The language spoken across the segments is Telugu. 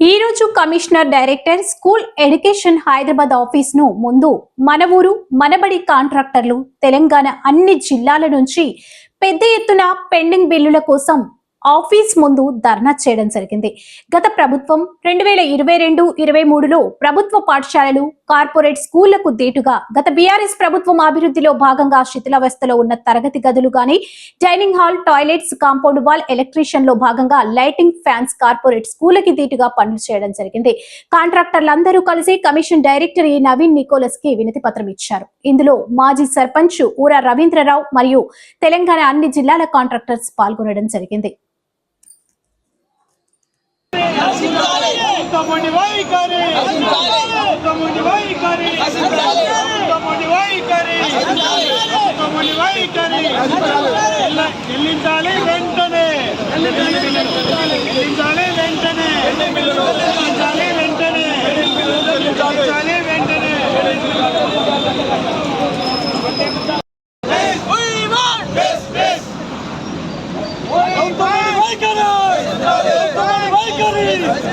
ఈ రోజు commissioner director school education Hyderabad ఆఫీస్ను ముందు మన ఊరు మనబడి కాంట్రాక్టర్లు తెలంగాణ అన్ని జిల్లాల నుంచి పెద్ద ఎత్తున పెండింగ్ బిల్లుల కోసం ఆఫీస్ ముందు ధర్నా చేయడం జరిగింది. గత ప్రభుత్వం రెండు వేల ఇరవై రెండు ఇరవై మూడులో ప్రభుత్వ పాఠశాలలు కార్పొరేట్ స్కూళ్ళకు దీటుగా గత బీఆర్ఎస్ ప్రభుత్వం అభివృద్ధిలో భాగంగా శిథిలావస్థలో ఉన్న తరగతి గదులు గాని dining hall toilets compound wall ఎలక్ట్రీషియన్లో భాగంగా లైటింగ్ ఫ్యాన్స్ కార్పొరేట్ స్కూళ్ళకి దీటుగా పనులు చేయడం జరిగింది. కాంట్రాక్టర్లందరూ కలిసి కమిషన్ డైరెక్టర్ ఈ నవీన్ నికోలస్కి వినతి పత్రం ఇచ్చారు. ఇందులో మాజీ సర్పంచ్ ఊరా రవీంద్రరావు మరియు తెలంగాణ అన్ని జిల్లాల కాంట్రాక్టర్స్ పాల్గొనడం జరిగింది. తమ్ముడి వైఖరి తమ్ముడి వైఖరి తమ్ముడి వైఖరి తమ్ముడి వైఖరి చెల్లించాలి వెంటనే. చెల్లించాలి వెంటనే చెల్లించాలి వెంటనే చెల్లించాలి వెంటనే We want justice. తమ్ముడి వైఖరి తమ్ముడి వైఖరి తమ్ముడి వైఖరి పెండింగ్ బిల్లు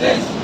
Yes.